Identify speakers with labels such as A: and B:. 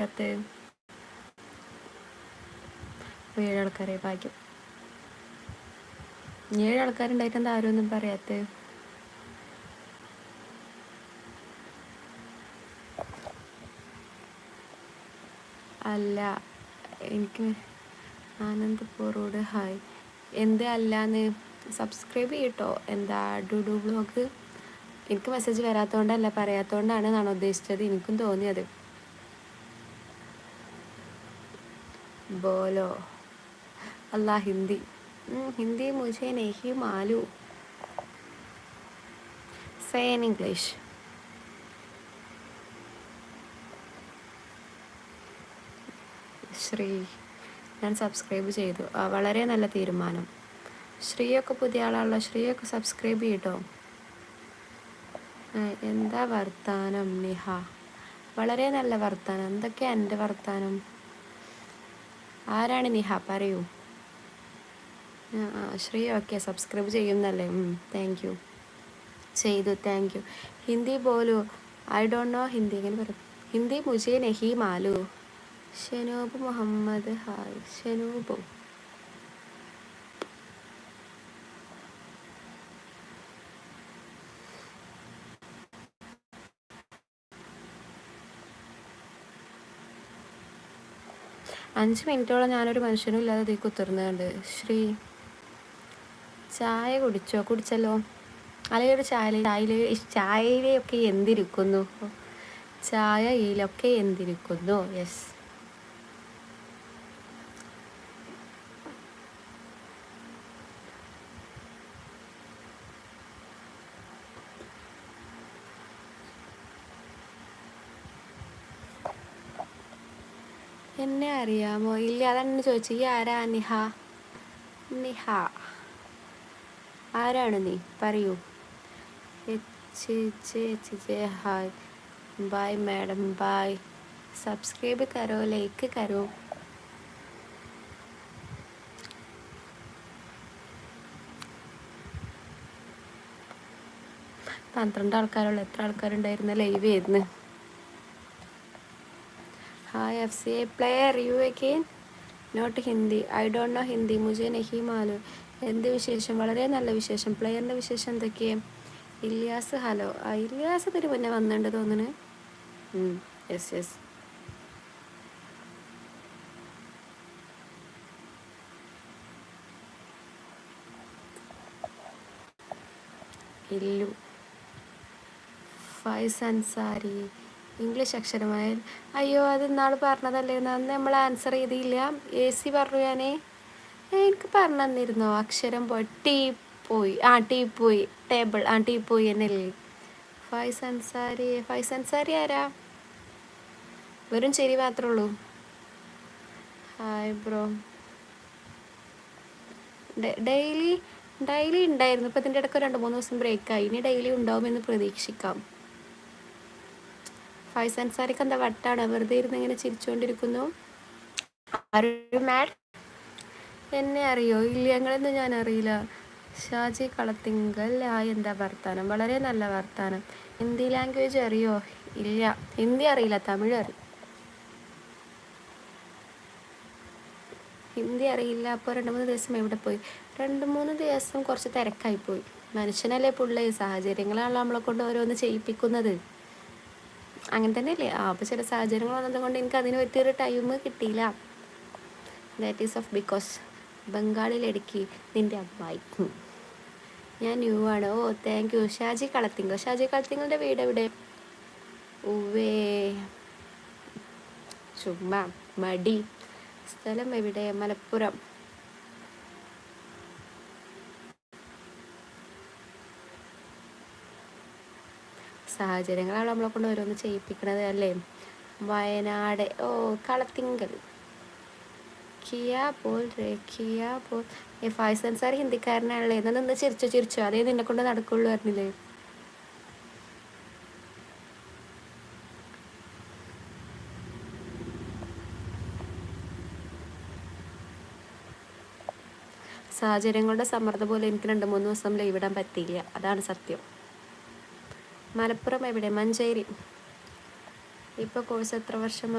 A: പറയാത്ത ഏഴ് ആൾക്കാരെ ഭാഗ്യം. ഏഴ് ആൾക്കാരുണ്ടായിട്ട് എന്താ ഒന്നും പറയാത്ത? അല്ല എനിക്ക് ആനന്ദ് ഹായ്. എന്ത് അല്ലാന്ന്? സബ്സ്ക്രൈബ് ചെയ്യട്ടോ. എന്താ ഡുഡു ബ്ലോഗ്? എനിക്ക് മെസ്സേജ് വരാത്തതുകൊണ്ടല്ല പറയാത്തതുകൊണ്ടാണ് ഞാൻ ഉദ്ദേശിച്ചത്. എനിക്കും തോന്നിയത്. ബോലോ അല്ല ഹിന്ദി ഹിന്ദി मुझे नहीं മാലു സേ ഇൻ ഇംഗ്ലീഷ് ശ്രീ ഞാൻ സബ്സ്ക്രൈബ് ചെയ്തു. വളരെ നല്ല തീരുമാനം. ശ്രീയൊക്കെ പുതിയ ആളാണല്ലോ ശ്രീയൊക്കെ സബ്സ്ക്രൈബ് ചെയ്യട്ടോ. എന്താ വർത്താനം നിഹ? വളരെ നല്ല വർത്താനം. എന്തൊക്കെയാണ് എന്റെ വർത്താനം? ആരാണ് നിഹ? പറയൂ. ശ്രീ ഓക്കെ സബ്സ്ക്രൈബ് ചെയ്യുന്നല്ലേ താങ്ക് യു ചെയ്തു താങ്ക് യു ഹിന്ദി പോലു ഐ ഡോണ്ട് നോ ഹിന്ദി ഇങ്ങനെ പറയും? ഹിന്ദി മുജേ നഹി മാലു. ഷനൂബ് മുഹമ്മദ് ഹായ്. ഷനൂബ്. അഞ്ച് മിനിറ്റോളം ഞാനൊരു മനുഷ്യനും ഇല്ലാതെ തീ കുത്തിർന്നുണ്ട്. ശ്രീ ചായ കുടിച്ചോ? കുടിച്ചല്ലോ. അല്ലെങ്കിൽ ഒരു ചായ ചായയിൽ ചായയിലൊക്കെ എന്തിരിക്കുന്നു? ചായയിലൊക്കെ എന്തിരിക്കുന്നു? യെസ്. എന്നെ അറിയാമോ? ഇല്ല അതാണ് ചോദിച്ചു. ഈ ആരാ? നിഹ. നിഹ. ആരാണ് നീ? പറയൂ. Hi bye madam. Bye subscribe കരോ like കരോ പന്ത്രണ്ട് ആൾക്കാരുള്ള. എത്ര ആൾക്കാരുണ്ടായിരുന്ന? ലൈവ് ആയിരുന്നു. Hi F C A player you again not Hindi I don't know Hindi മുജെ നഹി മാലു എന്ത് വിശേഷം? വളരെ നല്ല വിശേഷം. പ്ലെയറിന്റെ വിശേഷം എന്തൊക്കെയാ ഇല്യാസ് ഹലോ ആ ഇല്യാസ് ഇതിന് മുന്നേ വന്നിട്ടുണ്ട് തോന്നുന്നു. യെസ് യെസ് ഇല്ലു. ഫൈസ് അൻസാരി ഇംഗ്ലീഷ് അക്ഷരമായ അയ്യോ അത് ഇന്നാൾ പറഞ്ഞതല്ലേ? അന്ന് നമ്മൾ ആൻസർ ചെയ്തില്ല. എ സി പറഞ്ഞു ഞാനേ. എനിക്ക് പറഞ്ഞു തന്നിരുന്നോ? അക്ഷരം പോയി. ടീ പോയി. ആ ടീ പോയി. ടേബിൾ ആ ടീ പോയി എന്നല്ലേ? ഫൈസ് അൻസാരി ഫൈസ് അൻസാരി ആരാ? വെറും ശരി മാത്രമേ ഉള്ളൂ. ഹായ് ബ്രോ ഡെയിലി ഡെയിലി ഉണ്ടായിരുന്നു. ഇപ്പം ഇതിന്റെ ഇടയ്ക്ക് രണ്ട് മൂന്ന് ദിവസം ബ്രേക്കായി ഇനി ഡെയിലി ഉണ്ടാവുമെന്ന് പ്രതീക്ഷിക്കാം. ഫൈസ് അൻസാരിക്ക് എന്താ വട്ടാണ്? വെറുതെ ഇരുന്ന് ഇങ്ങനെ ചിരിച്ചുകൊണ്ടിരിക്കുന്നു മാഡ് എന്നെ അറിയോ? ഇല്ല ഞങ്ങളെന്ന് ഞാൻ അറിയില്ല. ഷാജി കളത്തിങ്കൽ ആ എന്താ വർത്താനം? വളരെ നല്ല വർത്താനം. ഹിന്ദി ലാംഗ്വേജ് അറിയോ? ഇല്ല. ഹിന്ദി അറിയില്ല തമിഴ് അറിയും ഹിന്ദി അറിയില്ല. അപ്പോൾ രണ്ട് മൂന്ന് ദിവസം എവിടെ പോയി? രണ്ട് മൂന്ന് ദിവസം കുറച്ച് തിരക്കായി പോയി. മനുഷ്യനല്ലേ പുള്ളേ? സാഹചര്യങ്ങളാണല്ലോ നമ്മളെ കൊണ്ട് ഓരോന്ന് ചെയ്യിപ്പിക്കുന്നത്. അങ്ങനെ തന്നെയല്ലേ. ആ അപ്പോൾ ചില സാഹചര്യങ്ങൾ വന്നതുകൊണ്ട് എനിക്ക് അതിന് പറ്റിയൊരു ടൈം കിട്ടിയില്ല. ദാറ്റ് ഈസ് ഓഫ് ബിക്കോസ് ബംഗാളിൽ ബംഗാളിലെടുക്കി നിന്റെ അമ്മായി. ഞാൻ ന്യൂ ആണ്. ഓ താങ്ക് യു ഷാജി കളത്തിങ്കോ ഷാജി കളത്തിങ്ങളുടെ വീട് എവിടെ? ഉവേ ചുമ്മാ മടി. സ്ഥലം എവിടെ? മലപ്പുറം. സാഹചര്യങ്ങളാണ് നമ്മളെ കൊണ്ട് ഓരോന്ന് ചെയ്യിപ്പിക്കണത് അല്ലേ? വയനാട്. ഓ കളത്തിങ്കൽ. കിയ പോൽ കിയ പോൽ. ഏ ഫൈസൻ സാർ ഹിന്ദിക്കാരനാണല്ലേ? എന്നാൽ നിന്ന് ചിരിച്ചു ചിരിച്ചു. അതേ നിന്നെ കൊണ്ട് നടക്കുള്ളൂ പറഞ്ഞില്ലേ? സാഹചര്യങ്ങളുടെ സമ്മർദ്ദം പോലെ എനിക്ക് രണ്ട് മൂന്ന് ദിവസം ലീവ് പറ്റിയില്ല. അതാണ് സത്യം. മലപ്പുറം എവിടെ? മഞ്ചേരി. ഇപ്പോൾ കോഴ്സ് എത്ര വർഷമായി